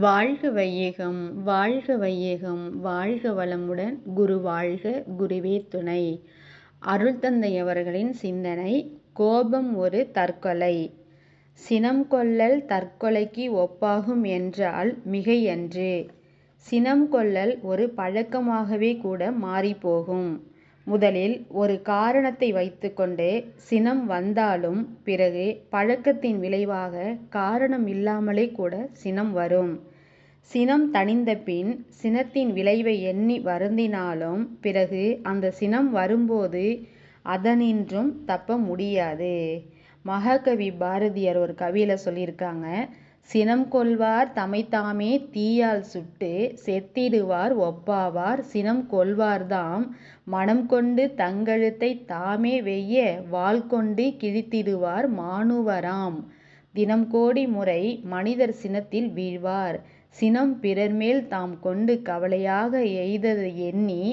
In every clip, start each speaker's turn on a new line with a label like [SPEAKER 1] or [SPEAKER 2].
[SPEAKER 1] வாழ்க வையகம் வாழ்க வையகம் வாழ்க வளமுடன் குரு வாழ்க குருவே துணை. அருள் தந்தை அவர்களின் சிந்தனை கோபம் ஒரு தற்கொலை. சினம் கொள்ளல் தற்கொலைக்கு ஒப்பாகும் என்றால் மிகையன்று. சினம் கொள்ளல் ஒரு பழக்கமாகவே கூட மாறிப்போகும். முதலில் ஒரு காரணத்தை வைத்துக்கொண்டு சினம் வந்தாலும் பிறகு பழக்கத்தின் விளைவாக காரணம் இல்லாமலே கூட சினம் வரும். சினம் தணிந்த பின் சினத்தின் விளைவை எண்ணி வருந்தினாலும் பிறகு அந்த சினம் வரும்போது அதனின்றும் தப்ப முடியாது. மகாகவி பாரதியார் ஒரு கவியில் சொல்லியிருக்காங்க சினம் கொள்வார் தமைத்தாமே தீயால் சுட்டு செத்திடுவார் ஒப்பாவார் சினம் கொள்வார்தாம் மனம் கொண்டு தங்கழுத்தை தாமே வெய்ய வாள்கொண்டு கிழித்திடுவார் மாணுவராம் தினம் கோடி முறை மனிதர் சினத்தில் வீழ்வார். சினம் பிறர்மேல் தாம் கொண்டு கவலையாக எய்தது எண்ணி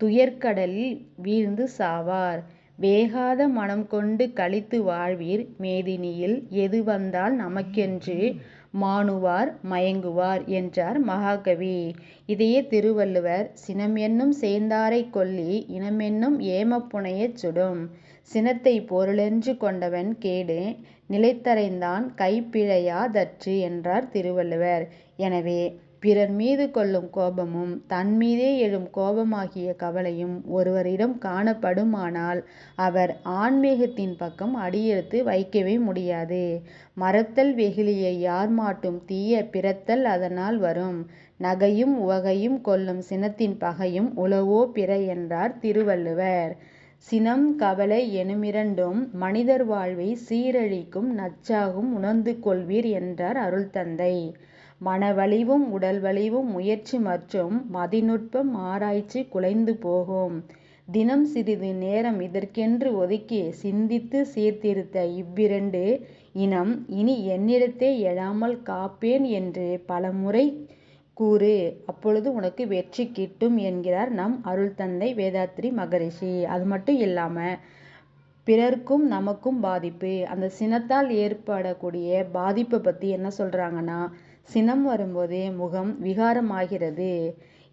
[SPEAKER 1] துயர்கடலில் வீழ்ந்து சாவார். வேகாத மனம் கொண்டு கழித்து வாழ்வீர் மேதினியில். எது வந்தால் நமக்கென்று மாணுவார் மயங்குவார் என்றார் மகாகவி. இதையே திருவள்ளுவர் சினம் என்னும் சேர்ந்தாரை கொல்லி இனமென்னும் ஏமப்புனையச் சுடும். சினத்தை பொருளென்று கொண்டவன் கேடு நிலைத்தறைந்தான் கைப்பிழையாதற்று என்றார் திருவள்ளுவர். எனவே பிறர் மீது கொள்ளும் கோபமும் தன் மீதே எழும் கோபமாகிய கவலையும் ஒருவரிடம் காணப்படுமானால் அவர் ஆன்மீகத்தின் பக்கம் அடியெடுத்து வைக்கவே முடியாது. மறத்தல் வெகுளியை யார் மாட்டும் தீய பிறத்தல் அதனால் வரும். நகையும் உவகையும் கொள்ளும் சினத்தின் பகையும் உளவோ பிற என்றார் திருவள்ளுவர். சினம் கவலை எனுமிரண்டும் மனிதர் வாழ்வை சீரழிக்கும் நச்சாகும் உணர்ந்து கொள்வீர் என்றார் அருள் தந்தை மனவலிவும் உடல் வலிவும் முயற்சி மற்றும் மதிநுட்பம் ஆராய்ச்சி குலைந்து போகும். தினம் சிறிது நேரம் இதற்கென்று ஒதுக்கி சிந்தித்து சீர்திருத்த இவ்விரண்டு இனம் இனி என்னிடத்தே எழாமல் காப்பேன் என்று பலமுறை கூறு. அப்பொழுது உனக்கு வெற்றி கிட்டும் என்கிறார் நம் அருள் தந்தை வேதாத்ரி மகரிஷி. அது மட்டும் இல்லாமல் பிறர்க்கும் நமக்கும் பாதிப்பு. அந்த சினத்தால் ஏற்படக்கூடிய பாதிப்பை பற்றி என்ன சொல்கிறாங்கன்னா சினம் வரும்போது முகம் விகாரமாகிறது.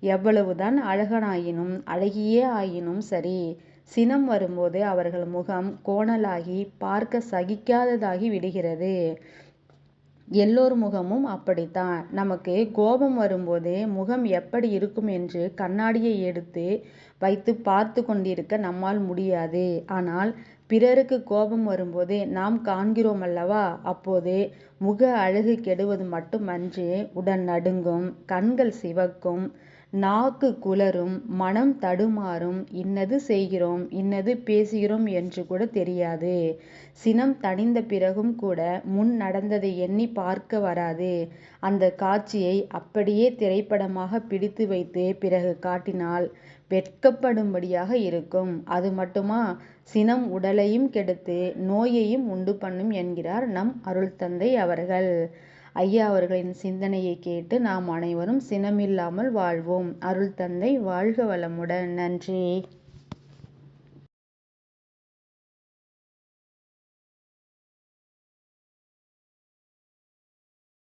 [SPEAKER 1] எவ்வளவுதான் அழகனாயினும் அழகியே ஆயினும் சரி சினம் வரும்போது அவர்கள் முகம் கோணலாகி பார்க்க சகிக்காததாகி விடுகிறது. எல்லோர் முகமும் அப்படித்தான். நமக்கு கோபம் வரும்போது முகம் எப்படி இருக்கும் என்று கண்ணாடியை எடுத்து வைத்து பார்த்து கொண்டிருக்க நம்மால் முடியாது. ஆனால் பிறருக்கு கோபம் வரும்போது நாம் காண்கிறோம் அல்லவா அப்போது முக அழகு கெடுவது மட்டுமன்று உடன் நடுங்கும் கண்கள் சிவக்கும். நாக்கு குளரும் மனம் தடுமாறும் இன்னது செய்கிறோம் இன்னது பேசுகிறோம் என்று கூட தெரியாது. சினம் தணிந்த பிறகும் கூட முன் நடந்ததை எண்ணி பார்க்க வராது. அந்த காட்சியை அப்படியே திரைப்படமாக பிடித்து வைத்து பிறகு காட்டினால் வெட்கப்படும்படியாக இருக்கும். அது மட்டுமா? சினம் உடலையும் கெடுத்து நோயையும் உண்டு பண்ணும் என்கிறார் நம் அருள் தந்தை அவர்கள். ஐயா அவர்களின் சிந்தனையை கேட்டு நாம் அனைவரும் சினமில்லாமல் வாழ்வோம். அருள் தந்தை வாழ்க வளமுடன். நன்றி.